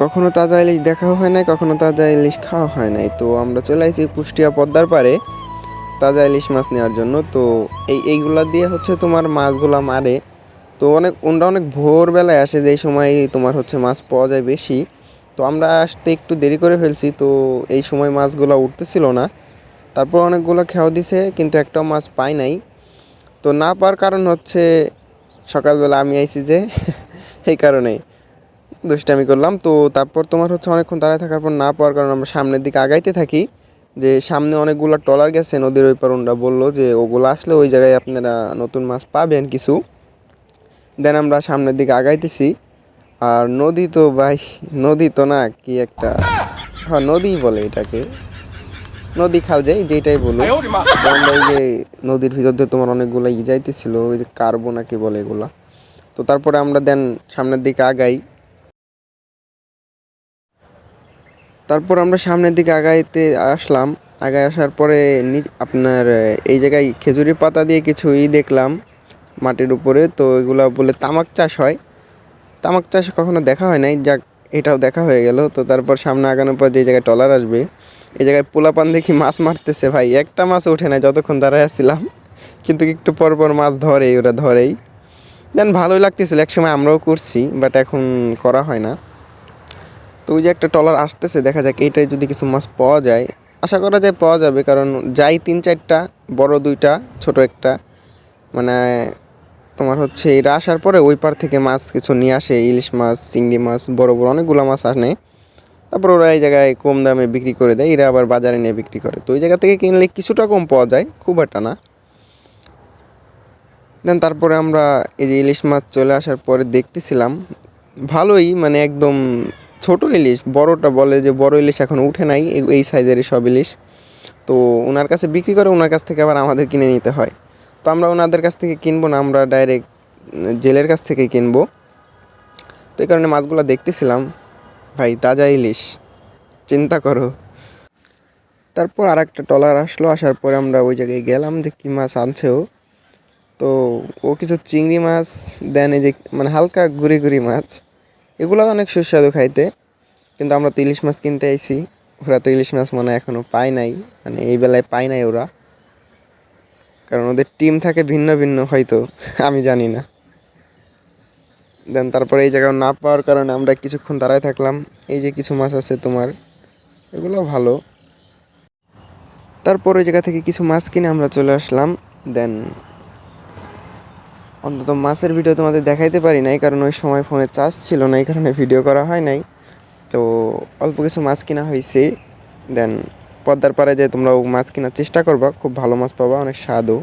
কখনো তাজা ইলিশ দেখাও হয় নাই, কখনো তাজা ইলিশ খাওয়া হয় নাই। তো আমরা চলে আসি কুষ্টিয়া পদ্মার পারে তাজা ইলিশ মাছ নেওয়ার জন্য। তো এই, এইগুলা দিয়ে হচ্ছে তোমার মাছগুলা মারে। তো অনেক ওনরা অনেক ভোরবেলায় আসে, যেই সময় তোমার হচ্ছে মাছ পাওয়া যায় বেশি। তো আমরা আসতে একটু দেরি করে ফেলছি, তো এই সময় মাছগুলো উঠতেছিল না। তারপর অনেকগুলো খেয়াও দিছে, কিন্তু একটাও মাছ পাই নাই। তো না পাওয়ার কারণ হচ্ছে সকালবেলা আমি আইছি যে, এই কারণেই। দুষ্টামি করলাম। তো তারপর তোমার হচ্ছে অনেকক্ষণ দাঁড়ায় থাকার পর না পাওয়ার কারণে আমরা সামনের দিকে আগাইতে থাকি। যে সামনে অনেকগুলো ট্রলার গেছে নদীর ওই পার ওনরা বলল যে ওগুলো আসলে ওই জায়গায় আপনারা নতুন মাছ পাবেন কিছু। দেন আমরা সামনের দিকে আগাইতেছি। আর নদী তো ভাই নদী তো না কি একটা হ্যাঁ নদী বলে এটাকে। নদী খাল যাই যেটাই বলো আমরা এই যে নদীর ভিতর দিয়ে তোমার অনেকগুলো ই যাইতেছিল ওই যে কার্বো নাকি বলে এগুলা। তো তারপরে আমরা দেন সামনের দিকে আগাই। তারপর আমরা সামনের দিকে আগাইতে আসলাম। আগায় আসার পরে আপনার এই জায়গায় খেজুরের পাতা দিয়ে কিছু ই দেখলাম মাটির উপরে। তো এগুলা বলে তামাক চাষ হয়। তামাক চাষ কখনো দেখা হয় নাই, যাক, এটাও দেখা হয়ে গেল। তো তারপর সামনে আগানোর পর যে জায়গায় টলার আসবে এই জায়গায় পোলাপান দেখি মাছ মারতেছে ভাই। একটা মাছ ওঠে না যতক্ষণ দাঁড়ায় আসছিলাম কিন্তু একটু পর পর মাছ ধরেই, ওরা ধরেই। দেন ভালোই লাগতেছিল। একসময় আমরাও করছি, বাট এখন করা হয় না। তো ওই যে একটা টলার আসতেছে, দেখা যাক এইটাই যদি কিছু মাছ পাওয়া যায়। আশা করা যায় পাওয়া যাবে, কারণ যাই তিন চারটা, বড় দুইটা, ছোট একটা মানে তোমার হচ্ছে এরা আসার পরে ওই পার থেকে মাছ কিছু নিয়ে আসে, ইলিশ মাছ, চিংড়ি মাছ, বড় বড় অনেকগুলো মাছ আসে। তারপর ওরা এই জায়গায় কম দামে বিক্রি করে দেয়, এরা আবার বাজারে নিয়ে বিক্রি করে। তো ওই জায়গা থেকে কিনলে কিছুটা কম পাওয়া যায়, খুব একটা না। দেন তারপরে আমরা এই যে ইলিশ মাছ চলে আসার পরে দেখতেছিলাম, ভালোই মানে একদম ছোট ইলিশ, বড়টা বলে যে বড় ইলিশ এখন উঠে নাই, এই- সাইজেরই সব ইলিশ। তো ওনার কাছে বিক্রি করে ওনার কাছ থেকে আবার আমাদের কিনে নিতে হয়। তো আমরা ওনাদের কাছ থেকে কিনবো না, আমরা ডাইরেক্ট জেলের কাছ থেকে কিনবো। তো এই কারণে মাছগুলো দেখতেছিলাম। ভাই, তাজা ইলিশ, চিন্তা করো। তারপর আর একটা ট্রলার আসলো, আসার পরে আমরা ওই জায়গায় গেলাম যে কী মাছ আনছে ও। তো ও কিছু চিংড়ি মাছ, দেন এই যে মানে হালকা গুড়ি গুড়ি মাছ। এগুলো অনেক সুস্বাদু খাইতে, কিন্তু আমরা তো ইলিশ মাছ কিনতে আইছি। ওরা তো ইলিশ মাছ মনে এখনও পায় নাই মানে এই বেলায় পায় নাই ওরা। কারণ ওদের টিম থাকে ভিন্ন ভিন্ন হয়তো, আমি জানি না। দেন তারপরে এই জায়গায় না পাওয়ার কারণে আমরা কিছুক্ষণ দাঁড়ায় থাকলাম। এই যে কিছু মাছ আছে তোমার এগুলো ভালো। তারপর ওই জায়গা থেকে কিছু মাছ কিনে আমরা চলে আসলাম। দেন অন্তত মাছের ভিডিও তোমাদের দেখাইতে পারি নাই, কারণ ওই সময় ফোনে চার্জ ছিল না, এই কারণে ভিডিও করা হয় নাই। তো অল্প কিছু মাছ কেনা হয়েছে দেন পদ্মার পাড়ে যে তোমরা মাছ কেনার চেষ্টা করবা, খুব ভালো মাছ পাবা, অনেক স্বাদও।